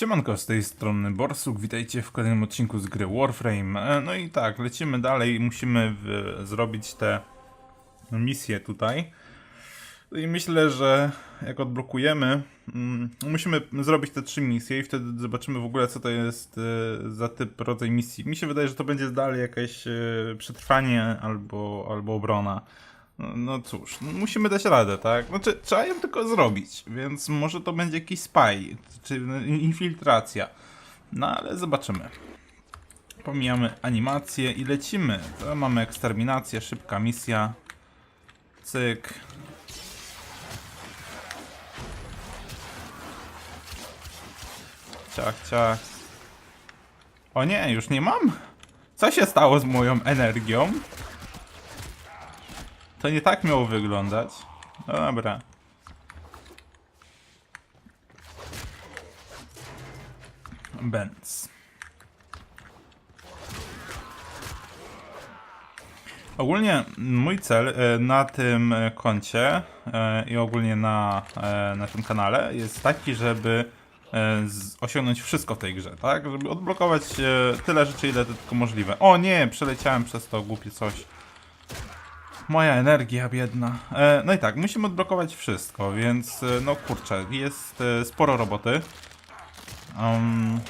Siemanko, z tej strony Borsuk, witajcie w kolejnym odcinku z gry Warframe. E, No i tak, lecimy dalej, musimy zrobić te misje tutaj. I myślę, że jak odblokujemy, mm, musimy zrobić te trzy misje i wtedy zobaczymy w ogóle co to jest e, za typ, rodzaj misji. Mi się wydaje, że to będzie dalej jakieś e, przetrwanie albo, albo obrona. No, cóż, no musimy dać radę, tak? Znaczy, trzeba ją tylko zrobić, więc może to będzie jakiś spy, czy infiltracja. No ale zobaczymy. Pomijamy animację i lecimy. To mamy eksterminację, szybka misja. Cyk. Ciach, ciach. O nie, już nie mam? Co się stało z moją energią? To nie tak miało wyglądać. No dobra. Benz. Ogólnie mój cel e, na tym e, koncie e, i ogólnie na, na tym kanale jest taki, żeby osiągnąć wszystko w tej grze, tak? Żeby odblokować tyle rzeczy, ile to tylko możliwe. O nie, przeleciałem przez to głupie coś. Moja energia biedna. E, no i tak, musimy odblokować wszystko, więc e, no kurczę, jest e, sporo roboty. Um,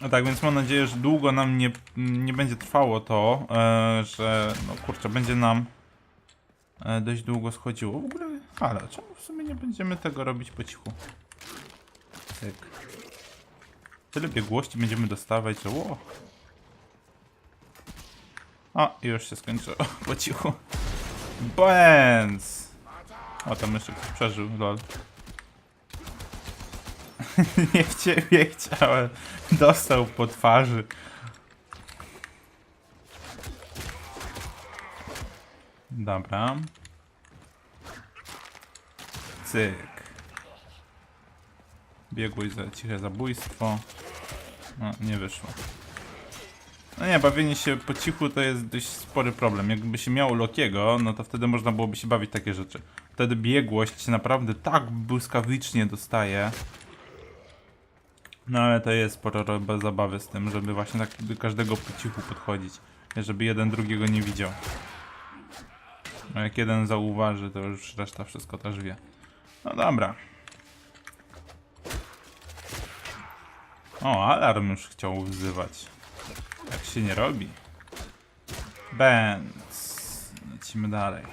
no tak, więc mam nadzieję, że długo nam nie, nie będzie trwało to, e, że no kurczę, będzie nam e, dość długo schodziło. W ogóle, ale czemu w sumie nie będziemy tego robić po cichu? Tyle biegłości będziemy dostawać, że ło. O, już się skończyło. Po cichu. Benz! O, tam jeszcze ktoś przeżył, lol. Nie w ciebie chciałem. Dostał po twarzy. Dobra. Cyk. Biegłość za ciche zabójstwo. No, nie wyszło. No nie, bawienie się po cichu to jest dość spory problem. Jakby się miało Lokiego, no to wtedy można byłoby się bawić takie rzeczy. Wtedy biegłość naprawdę tak błyskawicznie dostaje. No ale to jest sporo ro- zabawy z tym, żeby właśnie tak do każdego po cichu podchodzić. Żeby jeden drugiego nie widział. No jak jeden zauważy, to już reszta wszystko też wie. No dobra. O, alarm już chciał wzywać. Się nie robi. Benz. Lecimy dalej.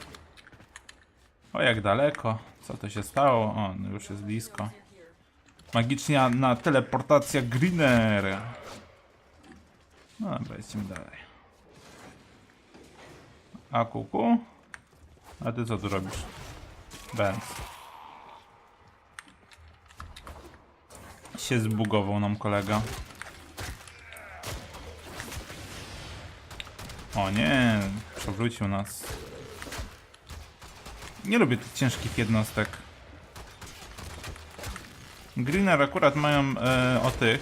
O, jak daleko? Co to się stało? O, no już jest blisko. Magicznie na teleportacja Greener. No dobra, lecimy dalej. A kuku? A ty co tu robisz? Benz. Się zbugował nam kolega. O nie, przewrócił nas. Nie lubię tych ciężkich jednostek. Greener akurat mają e, o tych.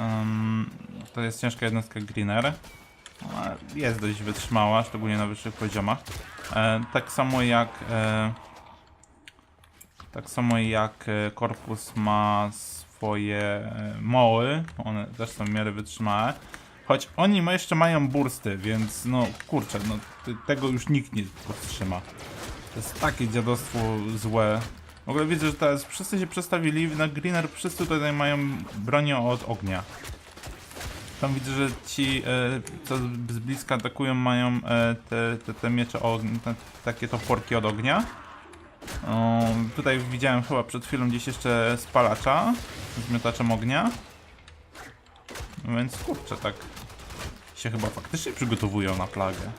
Em, to jest ciężka jednostka Greener. Ona Jest dość wytrzymała, szczególnie na wyższych poziomach. E, tak samo jak. E, tak samo jak e, korpus ma swoje e, moły. One też są w miarę wytrzymałe. Choć oni jeszcze mają bursty, więc no kurczę, no tego już nikt nie powstrzyma. To jest takie dziadostwo złe. W ogóle widzę, że teraz wszyscy się przestawili na Greener, wszyscy tutaj mają bronię od ognia. Tam widzę, że ci, e, co z bliska atakują, mają e, te, te, te miecze, ogn- te, takie toporki od ognia. O, tutaj widziałem chyba przed chwilą gdzieś jeszcze spalacza z miotaczem ognia. Więc kurczę, tak się chyba faktycznie przygotowują na plagę.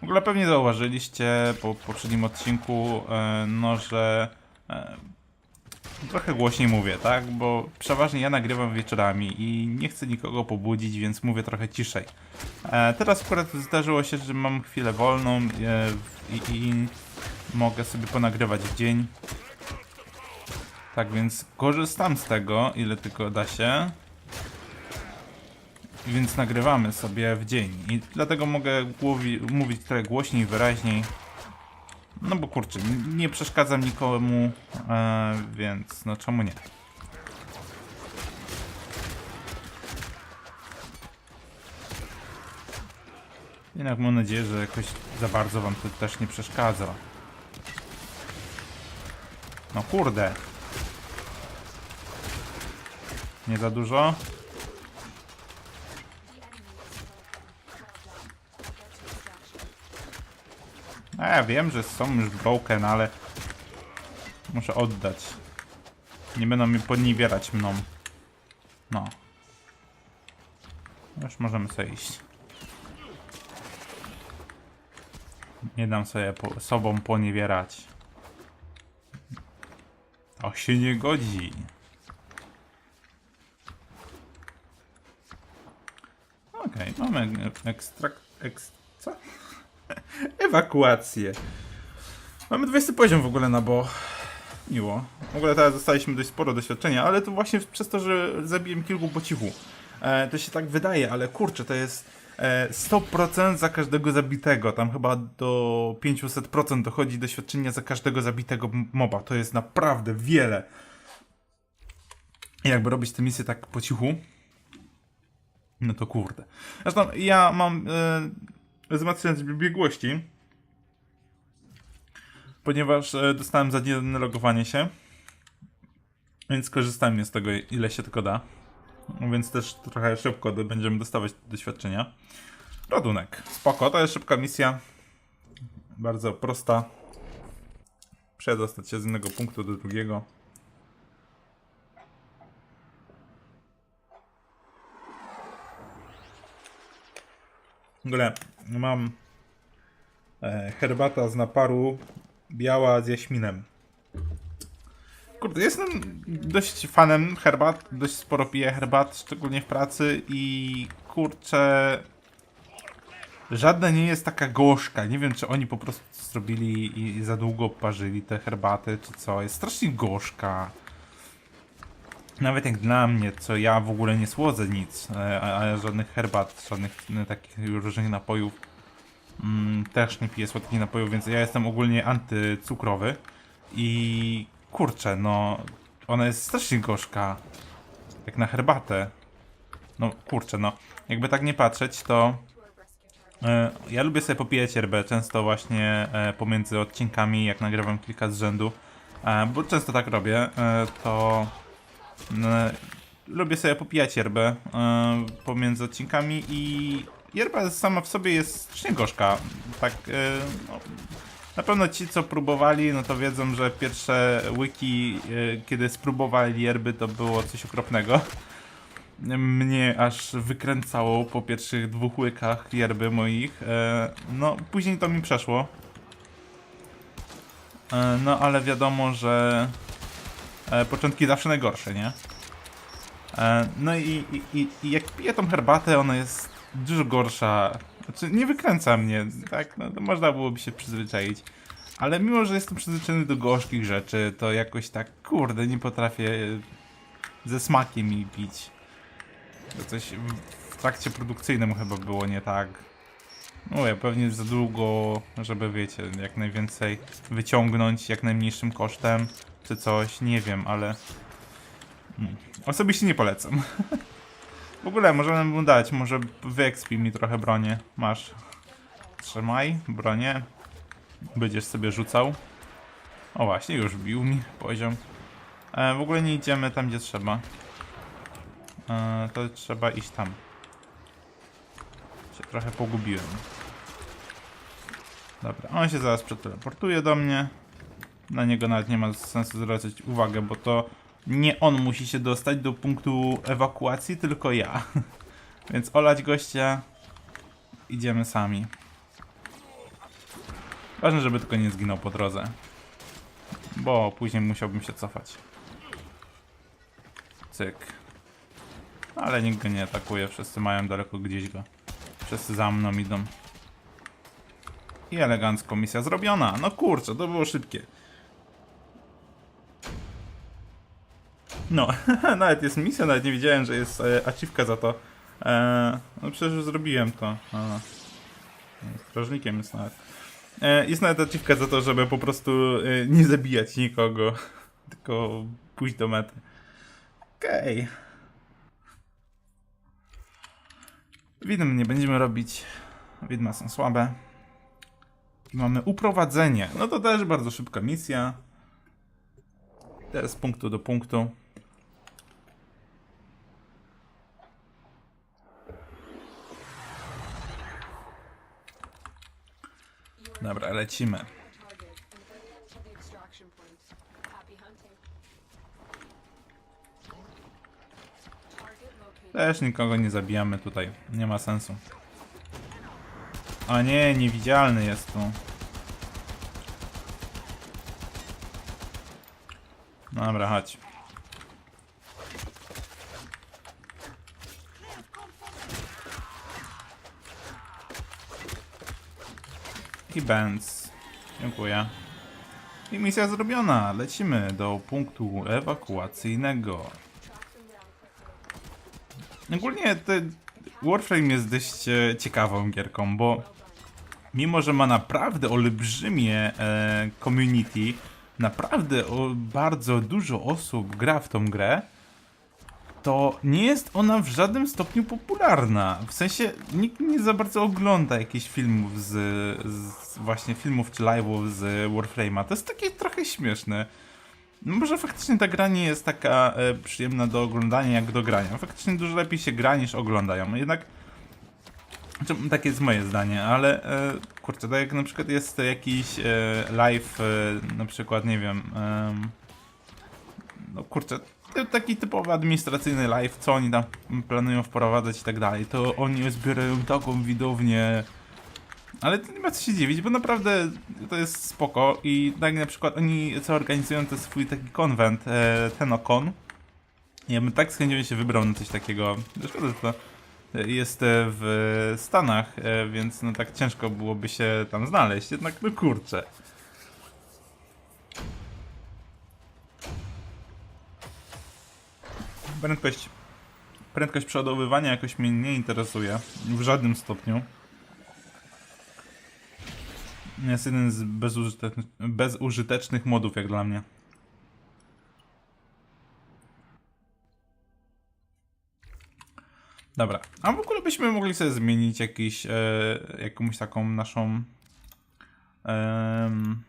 W ogóle pewnie zauważyliście po poprzednim odcinku, e, no że e, trochę głośniej mówię, tak? Bo przeważnie ja nagrywam wieczorami i nie chcę nikogo pobudzić, więc mówię trochę ciszej. E, teraz akurat zdarzyło się, że mam chwilę wolną i, i mogę sobie ponagrywać w dzień. Tak więc korzystam z tego, ile tylko da się. Więc nagrywamy sobie w dzień. I dlatego mogę głowi- mówić trochę głośniej, wyraźniej. No bo kurczę, nie przeszkadzam nikomu, e, więc no czemu nie? Jednak mam nadzieję, że jakoś za bardzo wam to też nie przeszkadza. No kurde. Nie za dużo? A ja wiem, że są już broken, ale muszę oddać. Nie będą mi podniewierać mną. No. Już możemy sobie iść. Nie dam sobie po, sobą poniewierać. To się nie godzi. Okej, mamy ekstrakt... Ek, co? Ewakuację. Mamy 20 poziom w ogóle na bo. Miło. W ogóle teraz dostaliśmy dość sporo doświadczenia, ale to właśnie przez to, że zabiłem kilku po cichu. E, to się tak wydaje, ale kurczę, to jest e, 100% za każdego zabitego. Tam chyba do 500% dochodzi doświadczenia za każdego zabitego moba. To jest naprawdę wiele. Jakby robić tę misję tak po cichu, no to kurde. Zresztą ja mam e, wzmacniając biegłości, ponieważ e, dostałem za logowanie się, więc korzystałem z tego ile się tylko da. Więc też trochę szybko będziemy dostawać doświadczenia. Rodunek. Spoko, to jest szybka misja. Bardzo prosta. Przedostać się z jednego punktu do drugiego. Ogóle mam e, herbata z naparu biała z jaśminem. Kurde, jestem dość fanem herbat, dość sporo piję herbat, szczególnie w pracy i kurczę, żadna nie jest taka gorzka. Nie wiem, czy oni po prostu zrobili i za długo parzyli te herbaty, czy co. Jest strasznie gorzka. Nawet jak dla mnie, co ja w ogóle nie słodzę nic, e, a, a żadnych herbat, żadnych e, takich różnych napojów. Mm, też nie piję słodkich napojów, więc ja jestem ogólnie antycukrowy. I kurczę, no ona jest strasznie gorzka. Jak na herbatę. No kurczę, no. Jakby tak nie patrzeć, to e, ja lubię sobie popijać yerbę, często właśnie e, pomiędzy odcinkami, jak nagrywam kilka z rzędu, bo często tak robię, to lubię sobie popijać yerbę e, pomiędzy odcinkami i yerba sama w sobie jest strasznie gorzka. Tak, e, no, na pewno ci, co próbowali, no to wiedzą, że pierwsze łyki, e, kiedy spróbowali yerby, to było coś okropnego. Mnie aż wykręcało po pierwszych dwóch łykach yerby moich. No, później to mi przeszło. No, ale wiadomo, że e, początki zawsze najgorsze, nie? E, no i, i, i, jak piję tą herbatę, ona jest dużo gorsza. Znaczy, nie wykręca mnie, tak? No, to można byłoby się przyzwyczaić. Ale mimo, że jestem przyzwyczajony do gorzkich rzeczy, to jakoś tak, kurde, nie potrafię ze smakiem mi pić. To coś w, trakcie produkcyjnym chyba było nie tak. No ja pewnie za długo, żeby wiecie, jak najwięcej wyciągnąć, jak najmniejszym kosztem, czy coś, nie wiem, ale... Mm. Osobiście nie polecam. W ogóle możemy mu dać, może wyekspij mi trochę bronię. Masz. Trzymaj bronię. Będziesz sobie rzucał. O właśnie, już bił mi poziom. E, w ogóle nie idziemy tam, gdzie trzeba. E, to trzeba iść tam. Się trochę pogubiłem. Dobra, on się zaraz przeteleportuje do mnie. Na niego nawet nie ma sensu zwracać uwagę, bo to nie on musi się dostać do punktu ewakuacji, tylko ja. Więc olać gościa. Idziemy sami. Ważne, żeby tylko nie zginął po drodze. Bo później musiałbym się cofać. Cyk. Ale nikt go nie atakuje, wszyscy mają daleko gdzieś go. Wszyscy za mną idą. I elegancko misja zrobiona. No kurczę, to było szybkie. No, nawet jest misja, nawet nie wiedziałem, że jest e, achievka za to. E, no przecież zrobiłem to. A, strażnikiem jest nawet. E, jest nawet achievka za to, żeby po prostu e, nie zabijać nikogo, tylko pójść do mety. Okej. Widm nie będziemy robić. Widma są słabe. I mamy uprowadzenie. No to też bardzo szybka misja. Teraz z punktu do punktu. Target located. Też nikogo nie zabijamy tutaj. Nie ma sensu. O nie, niewidzialny jest tu. Dobra, chodź. Benz. Dziękuję. I misja zrobiona. Lecimy do punktu ewakuacyjnego. Ogólnie Warframe jest dość e, ciekawą gierką, bo mimo, że ma naprawdę olbrzymie e, community, naprawdę bardzo dużo osób gra w tą grę, to nie jest ona w żadnym stopniu popularna. W sensie nikt nie za bardzo ogląda jakichś filmów z, z właśnie filmów czy live'ów z Warframe'a. To jest takie trochę śmieszne. No może faktycznie ta gra nie jest taka e, przyjemna do oglądania jak do grania. Faktycznie dużo lepiej się gra niż oglądają. Jednak znaczy, takie jest moje zdanie, ale e, kurczę, tak jak na przykład jest jakiś e, live, e, na przykład, nie wiem, em, no kurczę, taki typowy administracyjny live, co oni tam planują wprowadzać i tak dalej, to oni zbierają taką widownię, ale to nie ma co się dziwić, bo naprawdę to jest spoko i tak na przykład oni co organizują to swój taki konwent, e, Tenokon. Ja bym tak z chęcią się wybrał na coś takiego. Szkoda, że to jest e, w Stanach, e, więc no tak ciężko byłoby się tam znaleźć, jednak no kurczę. Prędkość, prędkość przeładowywania jakoś mnie nie interesuje w żadnym stopniu. Jest jeden z bezużytecznych, bezużytecznych modów jak dla mnie. Dobra, a w ogóle byśmy mogli sobie zmienić jakiś, e, jakąś taką naszą... em,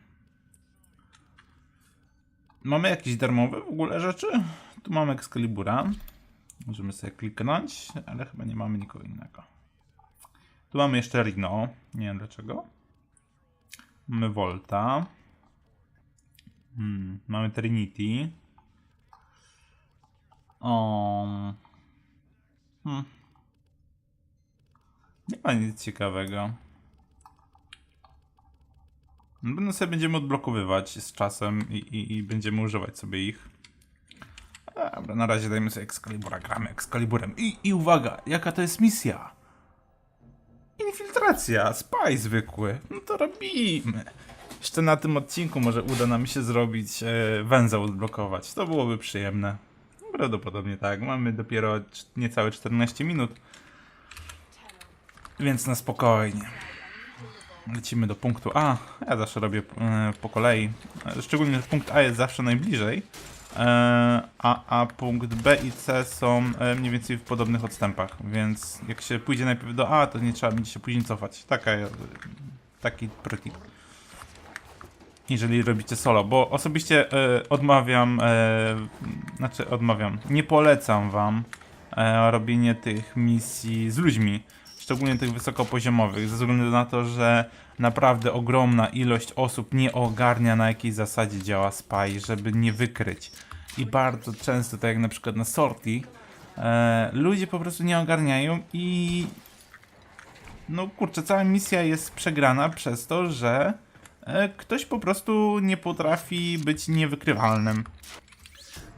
mamy jakieś darmowe w ogóle rzeczy? Tu mamy Excalibura. Możemy sobie kliknąć, ale chyba nie mamy nikogo innego. Tu mamy jeszcze Rino. Nie wiem dlaczego. Mamy Volta. Hmm, mamy Trinity. O. Hmm. Nie ma nic ciekawego. No sobie będziemy odblokowywać z czasem i, i, i będziemy używać sobie ich. Dobra, na razie dajmy sobie Excalibura, gramy Excaliburem. I, I uwaga, jaka to jest misja? Infiltracja, spy zwykły. No to robimy. Jeszcze na tym odcinku może uda nam się zrobić e, węzeł odblokować. To byłoby przyjemne. Prawdopodobnie tak. Mamy dopiero niecałe 14 minut. Więc na spokojnie. Lecimy do punktu A. Ja zawsze robię e, po kolei. Szczególnie, że punkt A jest zawsze najbliżej. E, a, a punkt B i C są e, mniej więcej w podobnych odstępach. Więc jak się pójdzie najpierw do A, to nie trzeba będzie się później cofać. Taka, e, taki prytik. Jeżeli robicie solo, bo osobiście odmawiam, znaczy odmawiam, nie polecam wam robienie tych misji z ludźmi, szczególnie tych wysokopoziomowych, ze względu na to, że naprawdę ogromna ilość osób nie ogarnia na jakiej zasadzie działa spy, żeby nie wykryć. I bardzo często, tak jak na przykład na sorti, e, ludzie po prostu nie ogarniają i no kurczę, cała misja jest przegrana przez to, że e, ktoś po prostu nie potrafi być niewykrywalnym.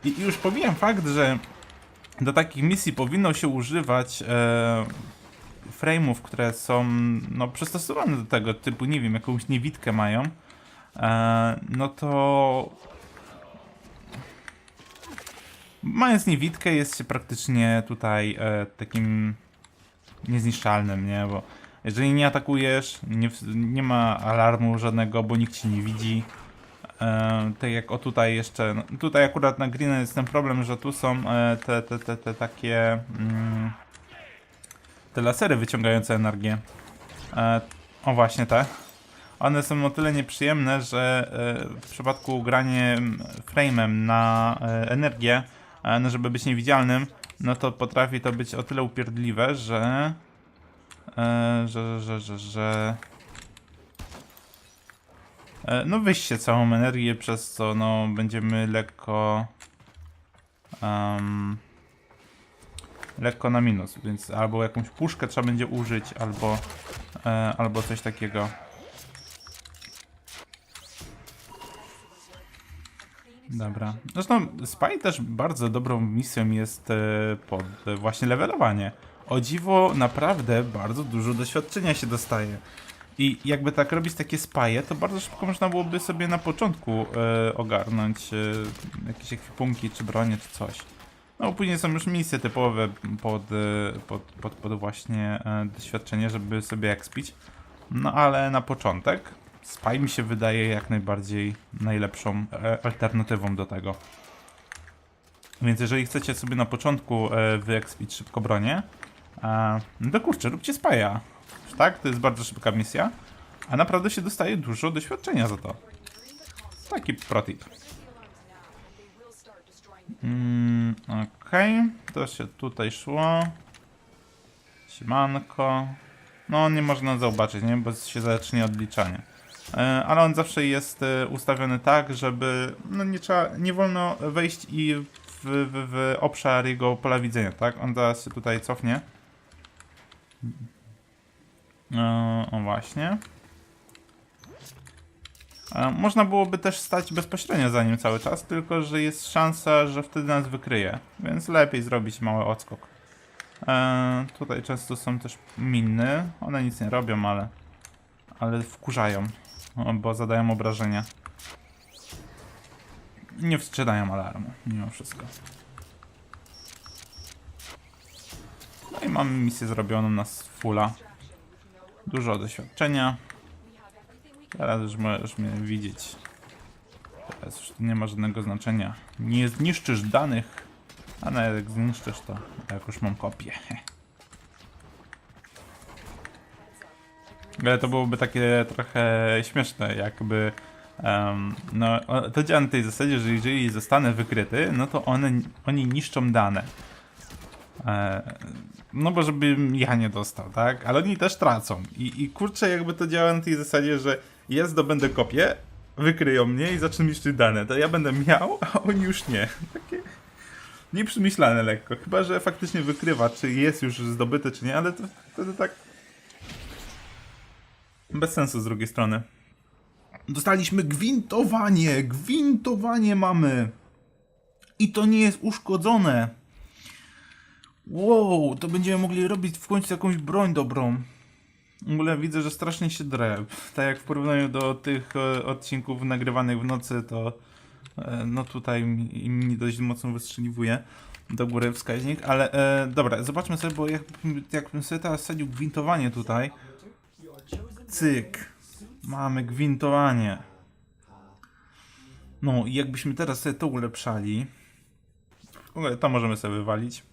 I już pomijam fakt, że do takich misji powinno się używać e, frame'ów, które są no, przystosowane do tego typu, nie wiem, jakąś niewidkę mają, e, no to mając niewidkę jest się praktycznie tutaj e, takim niezniszczalnym, nie? Bo Jeżeli nie atakujesz, nie, nie ma alarmu żadnego, bo nikt cię nie widzi. E, tak jak o tutaj jeszcze, no, tutaj akurat na Green jest ten problem, że tu są e, te, te, te, te takie mm, te lasery wyciągające energię. E, o właśnie te. One są o tyle nieprzyjemne, że e, w przypadku grania frame'em na e, energię, e, no żeby być niewidzialnym, no to potrafi to być o tyle upierdliwe, że e, że, że, że, że e, no wyjście całą energię, przez co no będziemy lekko em, lekko na minus, więc albo jakąś puszkę trzeba będzie użyć, albo e, albo coś takiego. Dobra. Zresztą Spy też bardzo dobrą misją jest e, pod właśnie levelowanie. O dziwo naprawdę bardzo dużo doświadczenia się dostaje. I jakby tak robić takie spaje, to bardzo szybko można byłoby sobie na początku e, ogarnąć e, jakieś ekwipunki, czy bronie, czy coś. No później są już misje typowe pod, e, pod, pod, pod właśnie e, doświadczenie, żeby sobie expić. No ale na początek Spy mi się wydaje jak najbardziej najlepszą e, alternatywą do tego. Więc jeżeli chcecie sobie na początku e, wyekspić szybko bronię, no to kurczę, róbcie Spy'a. Tak? To jest bardzo szybka misja, a naprawdę się dostaje dużo doświadczenia za to. Taki protip. Mm, Okej, to się tutaj szło. Siemanko. No, nie można zobaczyć, nie? Bo się zacznie odliczanie. E, Ale on zawsze jest e, ustawiony tak, żeby no nie trzeba, nie wolno wejść i w, w, w obszar jego pola widzenia, tak? On zaraz się tutaj cofnie. E, O właśnie. Można byłoby też stać bezpośrednio za nim cały czas, tylko że jest szansa, że wtedy nas wykryje, więc lepiej zrobić mały odskok. E, tutaj często są też miny, one nic nie robią, ale, ale wkurzają, bo zadają obrażenia. Nie wstrzydają alarmu, mimo wszystko. No i mamy misję zrobioną na fulla. Dużo doświadczenia. Teraz już możesz mnie widzieć. Teraz już nie ma żadnego znaczenia. Nie zniszczysz danych, a nawet jak zniszczysz to, jak już mam kopię. Ale to byłoby takie trochę śmieszne, jakby. em, no, to działa na tej zasadzie, że jeżeli zostanę wykryty, no to one, oni niszczą dane. E, no bo żebym ja nie dostał, tak? Ale oni też tracą. I, I kurczę, jakby to działa na tej zasadzie, że ja zdobędę kopię, wykryją mnie i zaczną niszczyć dane. To ja będę miał, a oni już nie. Takie nieprzemyślane lekko. Chyba, że faktycznie wykrywa, czy jest już zdobyte, czy nie, ale to wtedy tak bez sensu z drugiej strony. Dostaliśmy gwintowanie! Gwintowanie mamy! I to nie jest uszkodzone. Wow, to będziemy mogli robić w końcu jakąś broń dobrą. W ogóle widzę, że strasznie się drę. Tak jak w porównaniu do tych e, odcinków nagrywanych w nocy, to e, no tutaj mi, dość mocno wystrzeliwuje do góry wskaźnik, ale e, dobra, zobaczmy sobie, bo jakbym, jakbym sobie teraz wsadził gwintowanie tutaj. Cyk. Mamy gwintowanie. No i jakbyśmy teraz sobie to ulepszali. W ogóle to możemy sobie wywalić.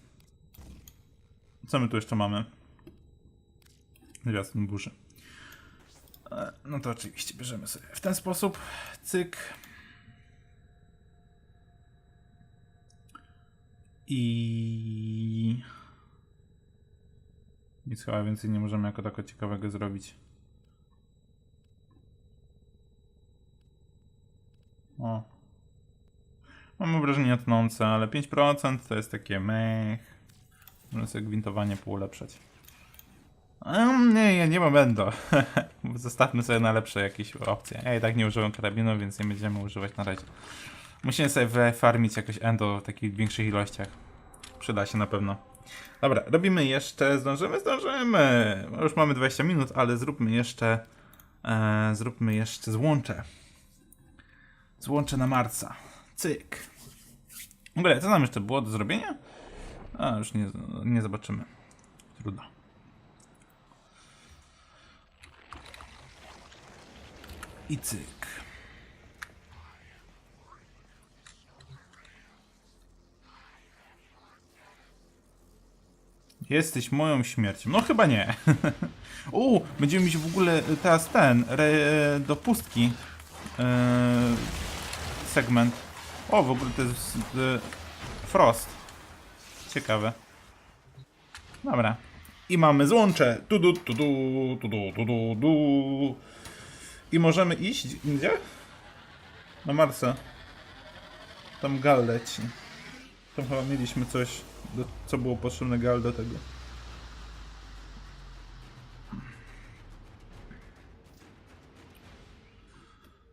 Co my tu jeszcze mamy? Zwiastun burzy. E, No to oczywiście bierzemy sobie w ten sposób. Cyk. I... Nic chyba więcej nie możemy jako tako ciekawego zrobić. O. Mam obrażenia tnące, ale 5% to jest takie mech. Możemy sobie gwintowanie poulepszać. Um, nie, nie, nie ma będą. Zostawmy sobie na lepsze jakieś opcje. Ja i tak nie używam karabinu, więc nie będziemy używać na razie. Musimy sobie wyfarmić jakoś endo w takich większych ilościach. Przyda się na pewno. Dobra, robimy jeszcze, zdążymy, zdążymy. Już mamy 20 minut, ale zróbmy jeszcze, e, zróbmy jeszcze złącze. Złącze na Marsa. Cyk. W ogóle, co nam jeszcze było do zrobienia? A, już nie, nie zobaczymy. Trudno. I cyk. Jesteś moją śmiercią. No chyba nie. U, będziemy mieć w ogóle teraz ten, re, do pustki e, segment. O, w ogóle to jest e, Frost. Ciekawe. Dobra. I mamy złącze. Tu du, tu du, tu du, tu du, du. I możemy iść gdzie? Na Marsa. Tam Gal leci. Tam chyba mieliśmy coś, do, co było potrzebne Gal do tego.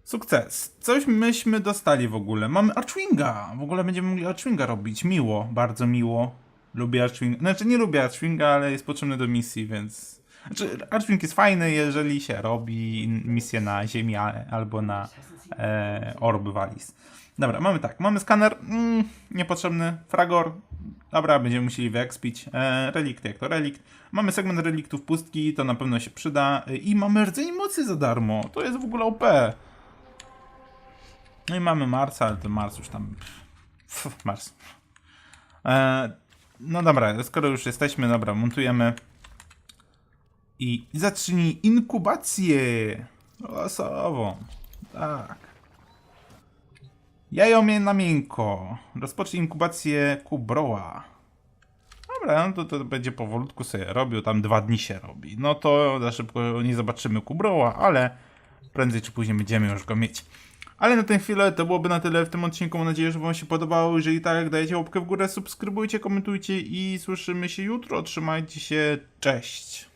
Sukces. Coś myśmy dostali w ogóle. Mamy Archwinga. W ogóle będziemy mogli Archwinga robić. Miło, bardzo miło. Lubię Archwinga. Znaczy nie lubię Archwinga, ale jest potrzebny do misji, więc... Znaczy Archwing jest fajny, jeżeli się robi misję na Ziemi albo na e, Orb Valis. Dobra, mamy tak. Mamy skaner. Mm, niepotrzebny. Fragor. Dobra, będziemy musieli wyekspić. E, relikty, jak to relikt. Mamy segment reliktów pustki, to na pewno się przyda. E, I mamy rdzeń mocy za darmo. To jest w ogóle OP. No i mamy Marsa, ale ten Mars już tam. Pff, Mars. E, no dobra, skoro już jesteśmy, dobra, montujemy. I zacznij inkubację losową. Tak. Jajo mnie na miękko. Rozpocznij inkubację kubroła. Dobra, no to, to będzie powolutku sobie robił, tam dwa dni się robi. No to za szybko nie zobaczymy kubroła, ale prędzej czy później będziemy już go mieć. Ale na tę chwilę to byłoby na tyle w tym odcinku. Mam nadzieję, że Wam się podobało. Jeżeli tak, dajcie łapkę w górę, subskrybujcie, komentujcie i słyszymy się jutro. Trzymajcie się, cześć.